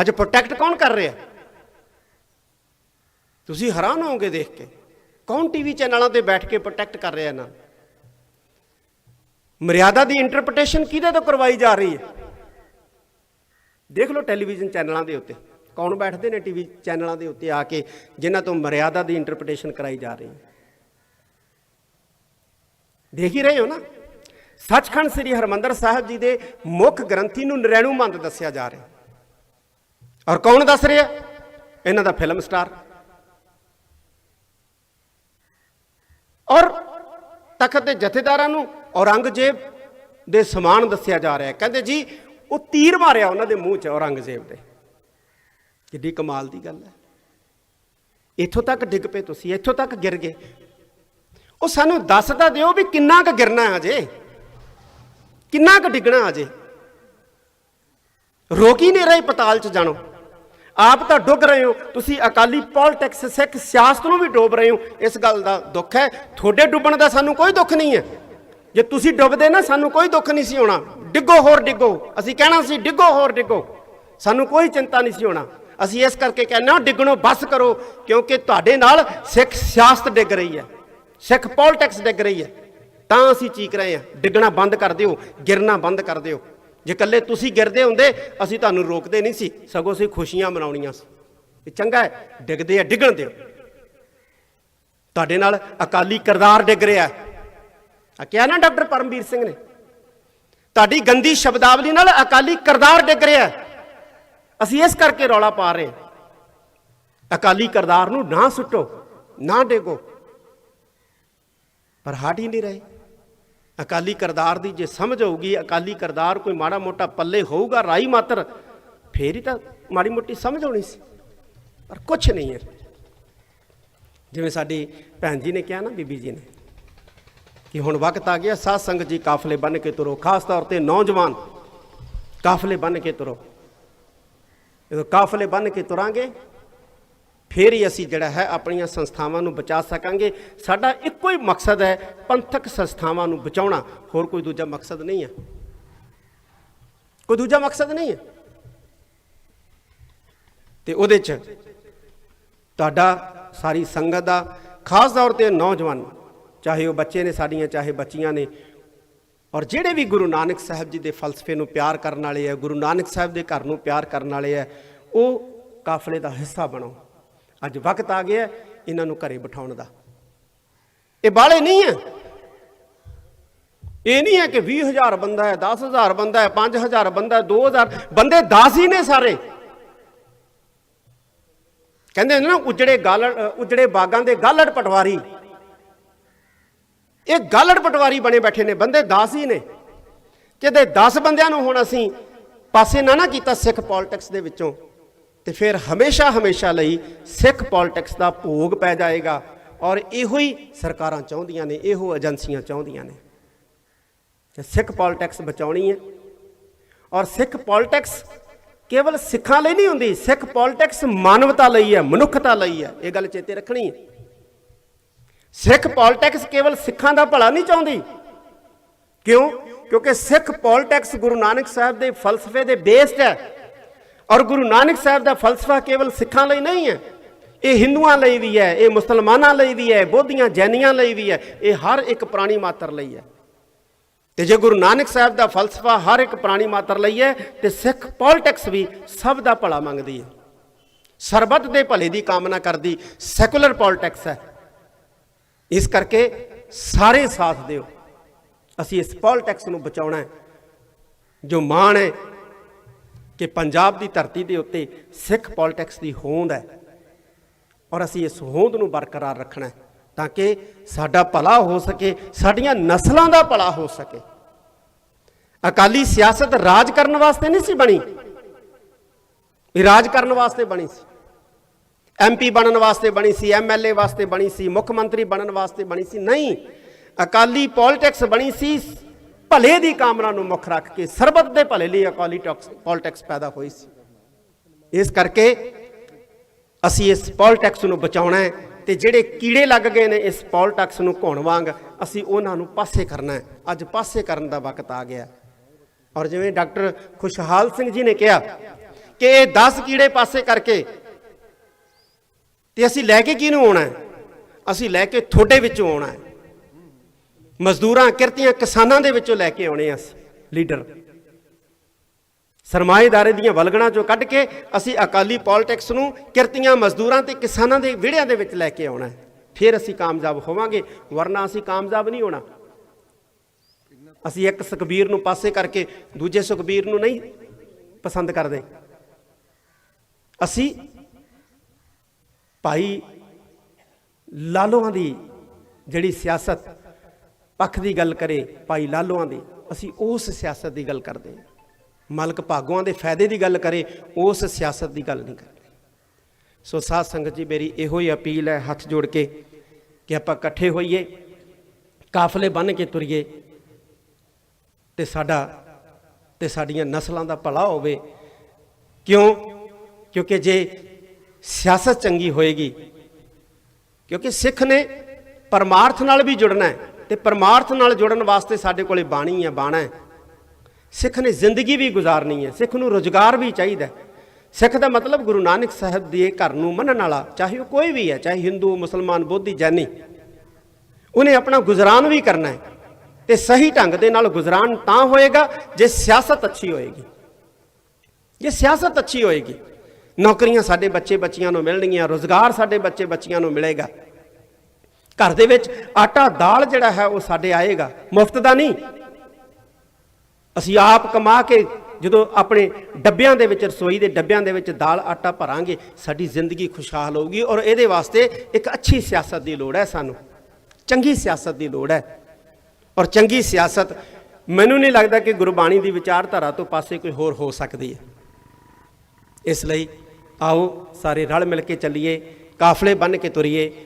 ਅੱਜ ਪ੍ਰੋਟੈਕਟ ਕੌਣ ਕਰ ਰਿਹਾ? ਤੁਸੀਂ ਹੈਰਾਨ ਹੋਵੋਗੇ ਦੇਖ ਕੇ। ਕੌਣ ਟੀਵੀ ਚੈਨਲਾਂ ਤੇ ਬੈਠ ਕੇ ਪ੍ਰੋਟੈਕਟ ਕਰ ਰਿਹਾ ਇਹਨਾਂ ਨੂੰ? ਮਰਿਆਦਾ ਦੀ ਇੰਟਰਪ੍ਰੀਟੇਸ਼ਨ ਕਿਹਦੇ ਤੋਂ ਕਰਵਾਈ ਜਾ ਰਹੀ ਹੈ? ਦੇਖ ਲਓ ਟੈਲੀਵਿਜ਼ਨ ਚੈਨਲਾਂ ਦੇ ਉੱਤੇ। ਕੌਣ ਬੈਠਦੇ ਨੇ ਟੀਵੀ ਚੈਨਲਾਂ ਦੇ ਉੱਤੇ ਆ ਕੇ ਜਿਨ੍ਹਾਂ ਤੋਂ ਮਰਿਆਦਾ ਦੀ ਇੰਟਰਪ੍ਰੀਟੇਸ਼ਨ ਕਰਾਈ ਜਾ ਰਹੀ ਹੈ? ਦੇਖ ਹੀ ਰਹੇ ਹੋ ਨਾ? ਸੱਚਖੰਡ ਸ੍ਰੀ ਹਰਮੰਦਰ ਸਾਹਿਬ ਜੀ ਦੇ ਮੁੱਖ ਗ੍ਰੰਥੀ ਨੂੰ ਨਰੈਣੂਮੰਦ ਦੱਸਿਆ ਜਾ ਰਿਹਾ। ਔਰ ਕੌਣ ਦੱਸ ਰਿਹਾ? ਇਹਨਾਂ ਦਾ ਫਿਲਮ ਸਟਾਰ ਔਰ ਤਖਤ ਦੇ ਜਥੇਦਾਰਾਂ ਨੂੰ ਔਰੰਗਜ਼ੇਬ ਦੇ ਸਮਾਨ ਦੱਸਿਆ ਜਾ ਰਿਹਾ ਕਹਿੰਦੇ ਜੀ, ਉਹ ਤੀਰ ਮਾਰਿਆ ਉਹਨਾਂ ਦੇ ਮੂੰਹ 'ਚ ਔਰੰਗਜ਼ੇਬ ਦੇ। ਕਿੱਡੀ ਕਮਾਲ ਦੀ ਗੱਲ ਹੈ। ਇੱਥੋਂ ਤੱਕ ਡਿੱਗ ਪਏ ਤੁਸੀਂ, ਇੱਥੋਂ ਤੱਕ ਗਿਰ ਗਏ। ਉਹ ਸਾਨੂੰ ਦੱਸ ਤਾਂ ਦਿਓ ਵੀ ਕਿੰਨਾ ਕੁ ਗਿਰਨਾ ਹੈ ਅਜੇ। ਕਿੰਨਾ ਕੁ ਡਿੱਗਣਾ ਅਜੇ। ਰੋਕ ਹੀ ਨਹੀਂ ਰਹੇ ਪਤਾਲ 'ਚ ਜਾਣੋ। ਆਪ ਤਾਂ ਡੁੱਬ ਰਹੇ ਹੋ। ਤੁਸੀਂ ਅਕਾਲੀ ਪੋਲਿਟਿਕਸ ਸਿੱਖ ਸਿਆਸਤ ਨੂੰ ਵੀ ਡੋਬ ਰਹੇ ਹੋ। ਇਸ ਗੱਲ ਦਾ ਦੁੱਖ ਹੈ। ਤੁਹਾਡੇ ਡੁੱਬਣ ਦਾ ਸਾਨੂੰ ਕੋਈ ਦੁੱਖ ਨਹੀਂ ਹੈ। ਜੇ ਤੁਸੀਂ ਡੁੱਬਦੇ ਨਾ, ਸਾਨੂੰ ਕੋਈ ਦੁੱਖ ਨਹੀਂ ਸੀ ਹੋਣਾ। ਡਿੱਗੋ ਹੋਰ ਡਿੱਗੋ। ਅਸੀਂ ਕਹਿਣਾ ਸੀ, ਡਿੱਗੋ ਹੋਰ ਡਿੱਗੋ। ਸਾਨੂੰ ਕੋਈ ਚਿੰਤਾ ਨਹੀਂ ਸੀ ਹੋਣਾ। ਅਸੀਂ ਇਸ ਕਰਕੇ ਕਹਿੰਦੇ ਹਾਂ, ਡਿੱਗਣੋਂ ਬਸ ਕਰੋ, ਕਿਉਂਕਿ ਤੁਹਾਡੇ ਨਾਲ ਸਿੱਖ ਸਿਆਸਤ ਡਿੱਗ ਰਹੀ ਹੈ। ਸਿੱਖ ਪੋਲਿਟਿਕਸ ਡਿੱਗ ਰਹੀ ਹੈ। ਤਾਂ ਅਸੀਂ ਚੀਕ ਰਹੇ ਹਾਂ। ਡਿੱਗਣਾ ਬੰਦ ਕਰ ਦਿਓ। ਗਿਰਨਾ ਬੰਦ ਕਰ ਦਿਓ। ਜੇ ਇਕੱਲੇ ਤੁਸੀਂ ਗਿਰਦੇ ਹੁੰਦੇ, ਅਸੀਂ ਤੁਹਾਨੂੰ ਰੋਕਦੇ ਨਹੀਂ ਸੀ। ਸਗੋਂ ਅਸੀਂ ਖੁਸ਼ੀਆਂ ਮਨਾਉਣੀਆਂ ਸੀ। ਇਹ ਚੰਗਾ ਹੈ, ਡਿੱਗਦੇ ਆ, ਡਿੱਗਣ ਦਿਓ। ਤੁਹਾਡੇ ਨਾਲ ਅਕਾਲੀ ਕਰਦਾਰ ਡਿੱਗ ਰਿਹਾ ਆ ਕਿਹਾ ਨਾ ਡਾਕਟਰ ਪਰਮਵੀਰ ਸਿੰਘ ਨੇ? ਤੁਹਾਡੀ ਗੰਦੀ ਸ਼ਬਦਾਵਲੀ ਨਾਲ ਅਕਾਲੀ ਕਰਦਾਰ ਡਿੱਗ ਰਿਹਾ ਅਸੀਂ ਇਸ ਕਰਕੇ ਰੌਲਾ ਪਾ ਰਹੇ ਅਕਾਲੀ ਕਰਦਾਰ ਨੂੰ ਨਾ ਸੁੱਟੋ, ਨਾ ਡੇਗੋ। ਪਰ ਹਟ ਹੀ ਨਹੀਂ ਰਹੇ। ਅਕਾਲੀ ਕਰਦਾਰ ਦੀ ਜੇ ਸਮਝ ਆਊਗੀ, ਅਕਾਲੀ ਕਰਦਾਰ ਕੋਈ ਮਾੜਾ ਮੋਟਾ ਪੱਲੇ ਹੋਊਗਾ, ਰਾਈ ਮਾਤਰ, ਫੇਰ ਹੀ ਤਾਂ ਮਾੜੀ ਮੋਟੀ ਸਮਝ ਹੋਣੀ ਸੀ। ਪਰ ਕੁਝ ਨਹੀਂ ਹੈ। ਜਿਵੇਂ ਸਾਡੀ ਭੈਣ ਜੀ ਨੇ ਕਿਹਾ ਨਾ, ਬੀਬੀ ਜੀ ਨੇ, ਕਿ ਹੁਣ ਵਕਤ ਆ ਗਿਆ ਸਾਧ ਸੰਗਤ ਜੀ ਕਾਫਲੇ ਬਣ ਕੇ ਤੁਰੋ, ਖਾਸ ਤੌਰ ਤੇ ਨੌਜਵਾਨ ਕਾਫਲੇ ਬਣ ਕੇ ਤੁਰੋ। ਜਦੋਂ ਕਾਫਲੇ ਬਣ ਕੇ ਤੁਰਾਂਗੇ ਫਿਰ ਹੀ ਅਸੀਂ ਜਿਹੜਾ ਹੈ ਆਪਣੀਆਂ ਸੰਸਥਾਵਾਂ ਨੂੰ ਬਚਾ ਸਕਾਂਗੇ। ਸਾਡਾ ਇੱਕੋ ਹੀ ਮਕਸਦ ਹੈ ਪੰਥਕ ਸੰਸਥਾਵਾਂ ਨੂੰ ਬਚਾਉਣਾ। ਹੋਰ ਕੋਈ ਦੂਜਾ ਮਕਸਦ ਨਹੀਂ ਹੈ। ਕੋਈ ਦੂਜਾ ਮਕਸਦ ਨਹੀਂ ਹੈ। ਤੇ ਉਹਦੇ 'ਚ ਤੁਹਾਡਾ ਸਾਰੀ ਸੰਗਤ ਦਾ, ਖਾਸ ਤੌਰ ਤੇ ਨੌਜਵਾਨ, ਚਾਹੇ ਉਹ ਬੱਚੇ ਨੇ ਸਾਡੀਆਂ, ਚਾਹੇ ਬੱਚੀਆਂ ਨੇ, ਔਰ ਜਿਹੜੇ ਵੀ ਗੁਰੂ ਨਾਨਕ ਸਾਹਿਬ ਜੀ ਦੇ ਫਲਸਫੇ ਨੂੰ ਪਿਆਰ ਕਰਨ ਵਾਲੇ ਆ, ਗੁਰੂ ਨਾਨਕ ਸਾਹਿਬ ਦੇ ਘਰ ਨੂੰ ਪਿਆਰ ਕਰਨ ਵਾਲੇ ਆ, ਉਹ ਕਾਫਲੇ ਦਾ ਹਿੱਸਾ ਬਣੋ। ਅੱਜ ਵਕਤ ਆ ਗਿਆ ਇਹਨਾਂ ਨੂੰ ਘਰੇ ਬਿਠਾਉਣ ਦਾ। ਇਹ ਬਾਲੇ ਨਹੀਂ ਹੈ। ਇਹ ਨਹੀਂ ਹੈ ਕਿ 20000 ਬੰਦਾ ਹੈ 10000 ਬੰਦਾ ਹੈ 5000 ਬੰਦਾ ਹੈ 2000 ਬੰਦੇ 10 ਹੀ ਨੇ ਸਾਰੇ। ਕਹਿੰਦੇ ਨੇ ਨਾ, ਉਜੜੇ ਗਾਲੜ ਉਜੜੇ ਬਾਗਾਂ ਦੇ ਗਾਲੜ ਪਟਵਾਰੀ। ਇਹ ਗਾਲੜ ਪਟਵਾਰੀ ਬਣੇ ਬੈਠੇ ਨੇ, ਬੰਦੇ 10 ਹੀ ਨੇ। ਜਿਹਦੇ 10 ਬੰਦਿਆਂ ਨੂੰ ਹੁਣ ਅਸੀਂ ਪਾਸੇ ਨਾ ਨਾ ਕੀਤਾ ਸਿੱਖ ਪੋਲਿਟਿਕਸ ਦੇ ਵਿੱਚੋਂ। ਤੇ ਫਿਰ ਹਮੇਸ਼ਾ ਹਮੇਸ਼ਾ ਲਈ ਸਿੱਖ ਪੋਲਿਟਿਕਸ ਦਾ ਭੋਗ ਪੈ ਜਾਏਗਾ। ਔਰ ਇਹੋ ਹੀ ਸਰਕਾਰਾਂ ਚਾਹੁੰਦੀਆਂ ਨੇ, ਇਹੋ ਏਜੰਸੀਆਂ ਚਾਹੁੰਦੀਆਂ ਨੇ ਕਿ ਸਿੱਖ ਪੋਲਿਟਿਕਸ ਬਚਾਉਣੀ ਹੈ। ਔਰ ਸਿੱਖ ਪੋਲਿਟਿਕਸ ਕੇਵਲ ਸਿੱਖਾਂ ਲਈ ਨਹੀਂ ਹੁੰਦੀ, ਸਿੱਖ ਪੋਲਿਟਿਕਸ ਮਾਨਵਤਾ ਲਈ ਹੈ, ਮਨੁੱਖਤਾ ਲਈ ਹੈ, ਇਹ ਗੱਲ ਚੇਤੇ ਰੱਖਣੀ ਹੈ। ਸਿੱਖ ਪੋਲਿਟਿਕਸ ਕੇਵਲ ਸਿੱਖਾਂ ਦਾ ਭਲਾ ਨਹੀਂ ਚਾਹੁੰਦੀ। ਕਿਉਂ? ਕਿਉਂਕਿ ਸਿੱਖ ਪੋਲਿਟਿਕਸ ਗੁਰੂ ਨਾਨਕ ਸਾਹਿਬ ਦੇ ਫਲਸਫੇ ਦੇ ਬੇਸਡ ਹੈ। ਔਰ ਗੁਰੂ ਨਾਨਕ ਸਾਹਿਬ ਦਾ ਫਲਸਫਾ ਕੇਵਲ ਸਿੱਖਾਂ ਲਈ ਨਹੀਂ ਹੈ, ਇਹ ਹਿੰਦੂਆਂ ਲਈ ਵੀ ਹੈ, ਇਹ ਮੁਸਲਮਾਨਾਂ ਲਈ ਵੀ ਹੈ, ਬੋਧੀਆਂ ਜੈਨੀਆਂ ਲਈ ਵੀ ਹੈ, ਇਹ ਹਰ ਇੱਕ ਪ੍ਰਾਣੀ ਮਾਤਰ ਲਈ ਹੈ। ਤੇ ਜੇ ਗੁਰੂ ਨਾਨਕ ਸਾਹਿਬ ਦਾ ਫਲਸਫਾ ਹਰ ਇੱਕ ਪ੍ਰਾਣੀ ਮਾਤਰ ਲਈ ਹੈ, ਤੇ ਸਿੱਖ ਪੋਲਿਟਿਕਸ ਵੀ ਸਭ ਦਾ ਭਲਾ ਮੰਗਦੀ ਹੈ। ਸਰਬੱਤ ਦੇ ਭਲੇ ਦੀ ਕਾਮਨਾ ਕਰਦੀ, ਸੈਕੂਲਰ ਪੋਲਿਟਿਕਸ ਹੈ। ਇਸ ਕਰਕੇ ਸਾਰੇ ਸਾਥ ਦਿਓ। ਅਸੀਂ ਇਸ ਪੋਲਿਟਿਕਸ ਨੂੰ ਬਚਾਉਣਾ ਹੈ, ਜੋ ਮਾਣ ਹੈ ਕਿ ਪੰਜਾਬ ਦੀ ਧਰਤੀ ਦੇ ਉੱਤੇ ਸਿੱਖ ਪੋਲਿਟਿਕਸ ਦੀ ਹੋਂਦ ਹੈ ਔਰ ਅਸੀਂ ਇਸ ਹੋਂਦ ਨੂੰ ਬਰਕਰਾਰ ਰੱਖਣਾ ਹੈ ਤਾਂ ਕਿ ਸਾਡਾ ਭਲਾ ਹੋ ਸਕੇ, ਸਾਡੀਆਂ ਨਸਲਾਂ ਦਾ ਭਲਾ ਹੋ ਸਕੇ। ਅਕਾਲੀ ਸਿਆਸਤ ਰਾਜ ਕਰਨ ਵਾਸਤੇ ਨਹੀਂ ਸੀ ਬਣੀ। ਇਹ ਰਾਜ ਕਰਨ ਵਾਸਤੇ ਬਣੀ ਸੀ। ਐਮਪੀ ਬਣਨ ਵਾਸਤੇ ਬਣੀ ਸੀ ਐਮਐਲਏ ਵਾਸਤੇ ਬਣੀ ਸੀ, ਮੁੱਖ ਮੰਤਰੀ ਬਣਨ ਵਾਸਤੇ ਬਣੀ ਸੀ। ਨਹੀਂ, ਅਕਾਲੀ ਪੋਲਿਟਿਕਸ ਬਣੀ ਸੀ ਭਲੇ ਦੀ ਕਾਮਨਾ ਨੂੰ ਮੁੱਖ ਰੱਖ ਕੇ ਸਰਬਤ ਦੇ ਭਲੇ ਲਈ ਅਕਾਲੀ ਪੋਲਿਟਿਕਸ ਪੈਦਾ ਹੋਈ ਸੀ। ਇਸ ਕਰਕੇ ਅਸੀਂ ਇਸ ਪੋਲਿਟਿਕਸ ਨੂੰ ਬਚਾਉਣਾ ਹੈ ਤੇ ਜਿਹੜੇ ਕੀੜੇ ਲੱਗ ਗਏ ਨੇ ਇਸ ਪੋਲਿਟਿਕਸ ਨੂੰ ਘੁਣ ਵਾਂਗ ਅਸੀਂ ਉਹਨਾਂ ਨੂੰ ਪਾਸੇ ਕਰਨਾ ਹੈ। ਅੱਜ ਪਾਸੇ ਕਰਨ ਦਾ ਵਕਤ ਆ ਗਿਆ। ਔਰ ਜਿਵੇਂ ਡਾਕਟਰ ਖੁਸ਼ਹਾਲ ਸਿੰਘ ਜੀ ਨੇ ਕਿਹਾ ਕਿ ਇਹ 10 ਕੀੜੇ ਪਾਸੇ ਕਰਕੇ ਤੇ ਅਸੀਂ ਲੈ ਕੇ ਕਿਹਨੂੰ ਆਉਣਾ ਹੈ? ਅਸੀਂ ਲੈ ਕੇ ਤੁਹਾਡੇ ਵਿੱਚੋਂ ਆਉਣਾ ਹੈ। ਮਜ਼ਦੂਰਾਂ ਕਿਰਤੀਆਂ ਕਿਸਾਨਾਂ ਦੇ ਵਿੱਚੋਂ ਲੈ ਕੇ ਆਉਣੇ ਆ ਲੀਡਰ। ਸਰਮਾਏਦਾਰੇ ਦੀਆਂ ਵਲਗਣਾ ਚੋਂ ਕੱਢ ਕੇ ਅਸੀਂ ਅਕਾਲੀ ਪੋਲਿਟਿਕਸ ਨੂੰ ਕਿਰਤੀਆਂ, ਮਜ਼ਦੂਰਾਂ ਤੇ ਕਿਸਾਨਾਂ ਦੇ ਵਿੜਿਆਂ ਦੇ ਵਿੱਚ ਲੈ ਕੇ ਆਉਣਾ ਹੈ। ਫਿਰ ਅਸੀਂ ਕਾਮਯਾਬ ਹੋਵਾਂਗੇ, ਵਰਨਾ ਅਸੀਂ ਕਾਮਯਾਬ ਨਹੀਂ ਹੋਣਾ। ਅਸੀਂ ਇੱਕ ਸੁਖਬੀਰ ਨੂੰ ਪਾਸੇ ਕਰਕੇ ਦੂਜੇ ਸੁਖਬੀਰ ਨੂੰ ਨਹੀਂ ਪਸੰਦ ਕਰਦੇ। ਅਸੀਂ ਭਾਈ ਲਾਲੋਆਂ ਦੀ ਜਿਹੜੀ ਸਿਆਸਤ ਪੱਖ ਦੀ ਗੱਲ ਕਰੇ ਭਾਈ ਲਾਲੋਆਂ ਦੀ, ਅਸੀਂ ਉਸ ਸਿਆਸਤ ਦੀ ਗੱਲ ਕਰਦੇ ਹਾਂ। ਮਾਲਕ ਭਾਗੋਆਂ ਦੇ ਫਾਇਦੇ ਦੀ ਗੱਲ ਕਰੇ, ਉਸ ਸਿਆਸਤ ਦੀ ਗੱਲ ਨਹੀਂ ਕਰਦੇ। ਸੋ ਸਾਧ ਸੰਗਤ ਜੀ, ਮੇਰੀ ਇਹੋ ਹੀ ਅਪੀਲ ਹੈ, ਹੱਥ ਜੋੜ ਕੇ ਕਿ ਆਪਾਂ ਇਕੱਠੇ ਹੋਈਏ, ਕਾਫਲੇ ਬੰਨ ਕੇ ਤੁਰੀਏ ਤੇ ਸਾਡਾ, ਤੇ ਸਾਡੀਆਂ ਨਸਲਾਂ ਦਾ ਭਲਾ ਹੋਵੇ। ਕਿਉਂ? ਕਿਉਂਕਿ ਜੇ ਸਿਆਸਤ ਚੰਗੀ ਹੋਏਗੀ, ਕਿਉਂਕਿ ਸਿੱਖ ਨੇ ਪਰਮਾਰਥ ਨਾਲ ਵੀ ਜੁੜਨਾ ਹੈ। ਤੇ ਪਰਮਾਰਥ ਨਾਲ ਜੁੜਨ ਵਾਸਤੇ ਸਾਡੇ ਕੋਲੇ ਬਾਣੀ ਹੈ, ਬਾਣਾ ਹੈ। ਸਿੱਖ ਨੇ ਜ਼ਿੰਦਗੀ ਵੀ ਗੁਜ਼ਾਰਨੀ ਹੈ, ਸਿੱਖ ਨੂੰ ਰੋਜ਼ਗਾਰ ਵੀ ਚਾਹੀਦਾ ਸਿੱਖ ਦਾ ਮਤਲਬ ਗੁਰੂ ਨਾਨਕ ਸਾਹਿਬ ਦੇ ਘਰ ਨੂੰ ਮੰਨਣ ਵਾਲਾ, ਚਾਹੇ ਉਹ ਕੋਈ ਵੀ ਹੈ, ਚਾਹੇ ਹਿੰਦੂ, ਮੁਸਲਮਾਨ, ਬੋਧੀ, ਜੈਨੀ। ਉਹਨੇ ਆਪਣਾ ਗੁਜ਼ਰਾਨ ਵੀ ਕਰਨਾ ਹੈ ਤੇ ਸਹੀ ਢੰਗ ਦੇ ਨਾਲ ਗੁਜ਼ਰਾਨ ਤਾਂ ਹੋਏਗਾ ਜੇ ਸਿਆਸਤ ਅੱਛੀ ਹੋਏਗੀ। ਜੇ ਸਿਆਸਤ ਅੱਛੀ ਹੋਏਗੀ, ਨੌਕਰੀਆਂ ਸਾਡੇ ਬੱਚੇ ਬੱਚੀਆਂ ਨੂੰ ਮਿਲਣਗੀਆਂ, ਰੋਜ਼ਗਾਰ ਸਾਡੇ ਬੱਚੇ ਬੱਚੀਆਂ ਨੂੰ ਮਿਲੇਗਾ। ਘਰ ਦੇ ਵਿੱਚ ਆਟਾ, ਦਾਲ ਜਿਹੜਾ ਹੈ ਉਹ ਸਾਡੇ ਆਏਗਾ। ਮੁਫਤ ਦਾ ਨਹੀਂ। ਅਸੀਂ ਆਪ ਕਮਾ ਕੇ ਜਦੋਂ ਆਪਣੇ ਡੱਬਿਆਂ ਦੇ ਵਿੱਚ, ਰਸੋਈ ਦੇ ਡੱਬਿਆਂ ਦੇ ਵਿੱਚ ਦਾਲ, ਆਟਾ ਭਰਾਂਗੇ, ਸਾਡੀ ਜ਼ਿੰਦਗੀ ਖੁਸ਼ਹਾਲ ਹੋਊਗੀ ਔਰ ਇਹਦੇ ਵਾਸਤੇ ਇੱਕ ਅੱਛੀ ਸਿਆਸਤ ਦੀ ਲੋੜ ਹੈ ਸਾਨੂੰ। ਚੰਗੀ ਸਿਆਸਤ ਦੀ ਲੋੜ ਹੈ। ਔਰ ਚੰਗੀ ਸਿਆਸਤ ਮੈਨੂੰ ਨਹੀਂ ਲੱਗਦਾ ਕਿ ਗੁਰਬਾਣੀ ਦੀ ਵਿਚਾਰਧਾਰਾ ਤੋਂ ਪਾਸੇ ਕੋਈ ਹੋਰ ਹੋ ਸਕਦੀ ਹੈ। ਇਸ ਲਈ ਆਓ ਸਾਰੇ ਰਲ ਮਿਲ ਕੇ ਚੱਲੀਏ, ਕਾਫਲੇ ਬੰਨ ਕੇ ਤੁਰੀਏ।